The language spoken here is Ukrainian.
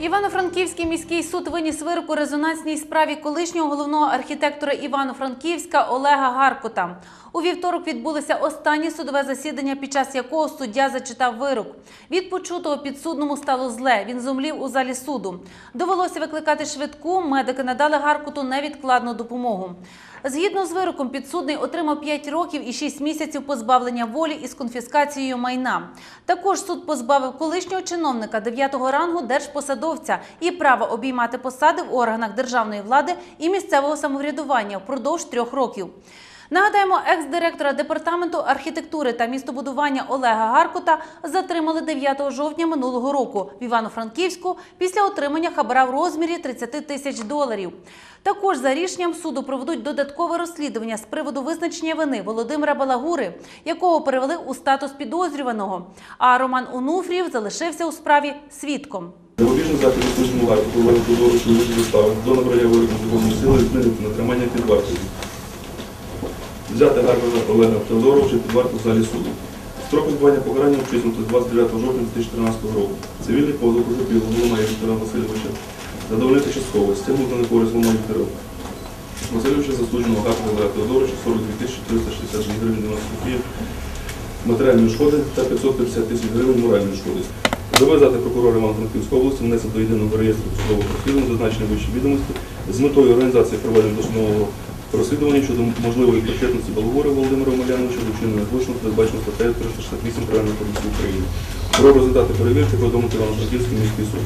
Івано-Франківський міський суд виніс вирок у резонансній справі колишнього головного архітектора Івано-Франківська Олега Гаркота. У вівторок відбулося останнє судове засідання, під час якого суддя зачитав вирок. Від почутого підсудному стало зле. Він зумлів у залі суду. Довелося викликати швидку. Медики надали Гаркоту невідкладну допомогу. Згідно з вироком, підсудний отримав 5 років і 6 місяців позбавлення волі із конфіскацією майна. Також суд позбавив колишнього чиновника 9-го рангу держпосадовця і права обіймати посади в органах державної влади і місцевого самоврядування впродовж трьох років. Нагадаємо, екс-директора департаменту архітектури та містобудування Олега Гаркота затримали 9 жовтня минулого року в Івано-Франківську після отримання хабара в розмірі 30 тисяч доларів. Також за рішенням суду проведуть додаткове розслідування з приводу визначення вини Володимира Балагури, якого перевели у статус підозрюваного. А Роман Онуфрієв залишився у справі свідком. Запобіжний захід варті, коли вистави до набрання вироку законної сили відмінити на тримання під вартою. Взяти Гаркова Олега Теодоровича під варту в залі суду. Строк відбування покарання вчиснути з 29 жовтня 2013 року. Цивільний позов потерпілого Ломая Віктора Васильовича задовольнити частково, стягнути на користь Ломая Віктора Васильовича заслуженого Гаркова Олега Теодоровича 42 362 гривень 90 копійок матеріальної шкоди та 550 тисяч гривень моральної шкоди. Завезати прокурора Івано-Франківської області, внесено до єдиного реєстру судового розслідування, зазначені вищі відомості з метою організації проведення досудового розслідування щодо можливої причетності Болгора Володимира Омеляновича до вчинення злочину, передбачено статтею 368 Правильного кодексу України. Про результати перевірки повідомити Івано-Франківський міський суд.